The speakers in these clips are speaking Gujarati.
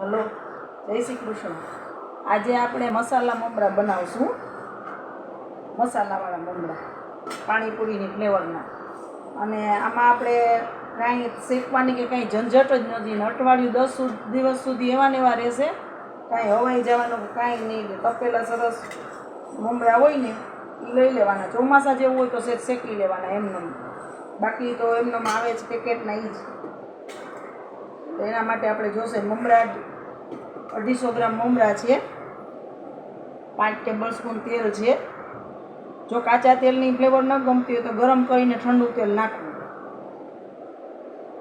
હલો, જય શ્રી કૃષ્ણ. આજે આપણે મસાલા મમરા બનાવશું. મસાલાવાળા મમરા, પાણીપુરીની ફ્લેવરના. અને આમાં આપણે કાંઈ શેકવાની કે કાંઈ ઝંઝટ જ નથી. અઠવાડિયું દસ દિવસ સુધી એવા ને એવા રહેશે. કાંઈ હવાઈ જવાનું કાંઈ નહીં તપેલા સરસ મમરા હોય ને એ લઈ લેવાના. ચોમાસા જેવું હોય તો શેક લેવાના એમને બાકી તો એમને આવે જ, પેકેટના એ જ. તો એના માટે આપણે જોશે મમરા અઢીસો ગ્રામ મમરા છે. પાંચ ટેબલ સ્પૂન તેલ છે. જો કાચા તેલની ફ્લેવર ન ગમતી હોય તો ગરમ કરીને ઠંડુ તેલ નાખવું.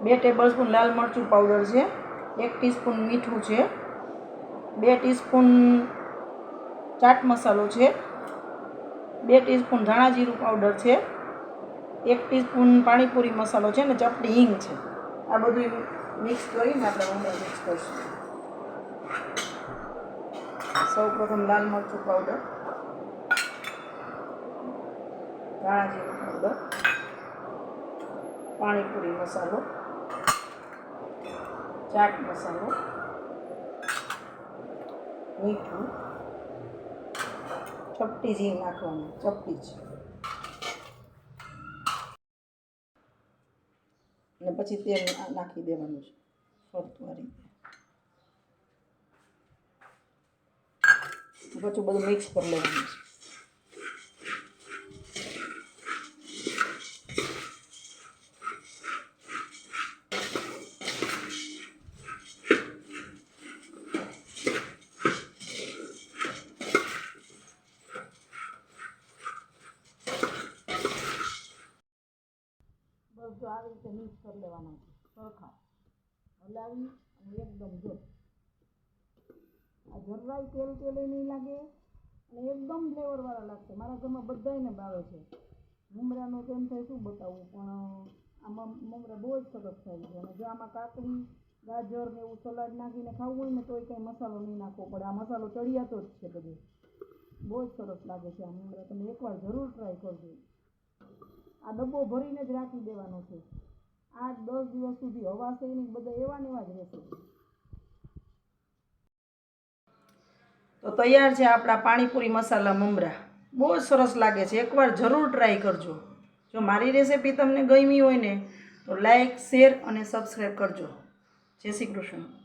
બે ટેબલ સ્પૂન લાલ મરચું પાવડર છે. એક ટીસ્પૂન મીઠું છે. બે ટીસ્પૂન ચાટ મસાલો છે. બે ટીસ્પૂન ધાણા જીરું પાવડર છે. એક ટીસ્પૂન પાણીપુરી મસાલો છે ને ચપટી હિંગ છે. આ બધું મિક્સ કરીને આપણે મમરા મિક્સ કરીશું સૌ પ્રથમ લાલ મરચું પાવડર ધાણા જીરું પાવડર પાણીપુરી મસાલો ચાટ મસાલો મીઠું ચપટી ઝીંગ નાખવાનું ચપટી જ અને પછી તેલ નાખી દેવાનું છે, ફરતું આ રીતે. પછી બધું મિક્સ કરી લેવાનું છે. જો આવી રીતે મિક્સ કરી લેવાના સરખા. હલાવી અને એકદમ જો આ જરાય તેલ તેલ નહીં લાગે અને એકદમ ફ્લેવરવાળા લાગશે. મારા ઘરમાં બધાયને ભાવે છે. મમરાનું તેમ થાય, શું બતાવવું પણ આમાં મમરા બહુ જ સરસ થાય છે. અને જો આમાં કાકડી, ગાજર ને એવું સલાડ નાખીને ખાવું હોય ને તોય કંઈ મસાલો નહીં નાખવો પડે. આ મસાલો ચડિયાતો જ છે બધું. બહુ જ સરસ લાગે છે આ મમરા. તમે એકવાર જરૂર ટ્રાય કરજો. આ ડબ્બો ભરીને જ રાખી દેવાનો છે. આઠ દસ દિવસ સુધી હવાશે નહીં બધા એવા ને એવા જ રહેશે. તો તૈયાર છે આપણા પાણીપુરી મસાલા મમરા. બહુ જ સરસ લાગે છે. એકવાર જરૂર ટ્રાય કરજો. જો મારી રેસેપી તમને ગમી હોય ને, તો લાઈક શેર અને સબસ્ક્રાઈબ કરજો. જય શ્રી કૃષ્ણ.